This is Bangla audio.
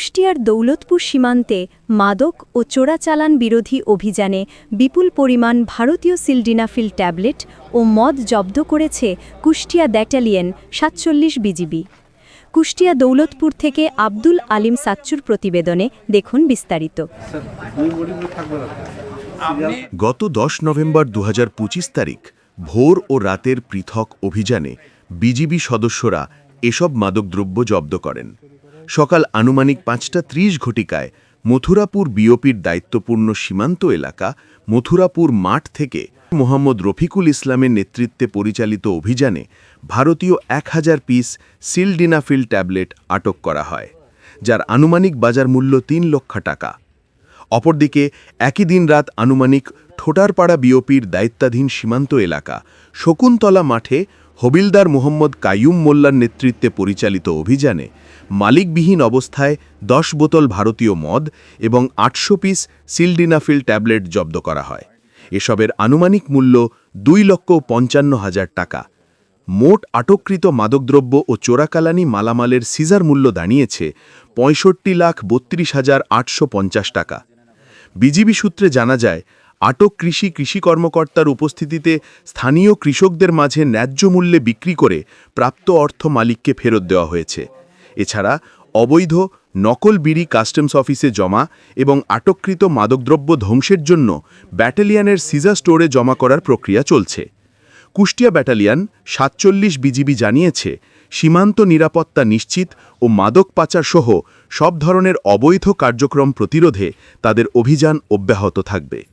কুষ্টিয়ার দৌলতপুর সীমান্তে মাদক ও চোরাচালান বিরোধী অভিযানে বিপুল পরিমাণ ভারতীয় সিলডিনাফিল ট্যাবলেট ও মদ জব্দ করেছে কুষ্টিয়া ব্যাটালিয়ন সাতচল্লিশ বিজিবি। কুষ্টিয়া দৌলতপুর থেকে আব্দুল আলিম সাচ্চুর প্রতিবেদনে দেখুন বিস্তারিত। গত দশ নভেম্বর দু হাজার পঁচিশ তারিখ, ভোর ও রাতের পৃথক অভিযানে বিজিবি সদস্যরা এসব মাদকদ্রব্য জব্দ করেন। সকাল আনুমানিক পাঁচটা ত্রিশ ঘটিকায় মথুরাপুর বিওপির দায়িত্বপূর্ণ সীমান্ত এলাকা মথুরাপুর মাঠ থেকে মোহাম্মদ রফিকুল ইসলামের নেতৃত্বে পরিচালিত অভিযানে ভারতীয় এক হাজার পিস সিলডিনাফিল ট্যাবলেট আটক করা হয়, যার আনুমানিক বাজার মূল্য তিন লক্ষ টাকা। অপরদিকে, একই দিন রাত আনুমানিক ঠোটারপাড়া বিওপির দায়িত্বাধীন সীমান্ত এলাকা শকুন্তলা মাঠে হবিলদার মোহাম্মদ কাইয়ুম মোল্লার নেতৃত্বে পরিচালিত অভিযানে মালিকবিহীন অবস্থায় দশ বোতল ভারতীয় মদ এবং আটশো পিস সিলডিনাফিল ট্যাবলেট জব্দ করা হয়। এসবের আনুমানিক মূল্য দুই লক্ষ পঞ্চান্ন হাজার টাকা। মোট আটককৃত মাদকদ্রব্য ও চোরাকালানি মালামালের সিজার মূল্য দাঁড়িয়েছে পঁয়ষট্টি লাখ বত্রিশ হাজার আটশো পঞ্চাশ টাকা। বিজিবি সূত্রে জানা যায়, আটক কৃষি কৃষি কর্মকর্তার উপস্থিতিতে স্থানীয় কৃষকদের মাঝে ন্যায্য মূল্যে বিক্রি করে প্রাপ্ত অর্থ মালিককে ফেরত দেওয়া হয়েছে। এছাড়া অবৈধ নকল বিড়ি কাস্টমস অফিসে জমা এবং আটককৃত মাদকদ্রব্য ধ্বংসের জন্য ব্যাটালিয়ানের সিজা স্টোরে জমা করার প্রক্রিয়া চলছে। কুষ্টিয়া ব্যাটালিয়ান সাতচল্লিশ বিজিবি জানিয়েছে, সীমান্ত নিরাপত্তা নিশ্চিত ও মাদক পাচার সহ সব ধরনের অবৈধ কার্যক্রম প্রতিরোধে তাদের অভিযান অব্যাহত থাকবে।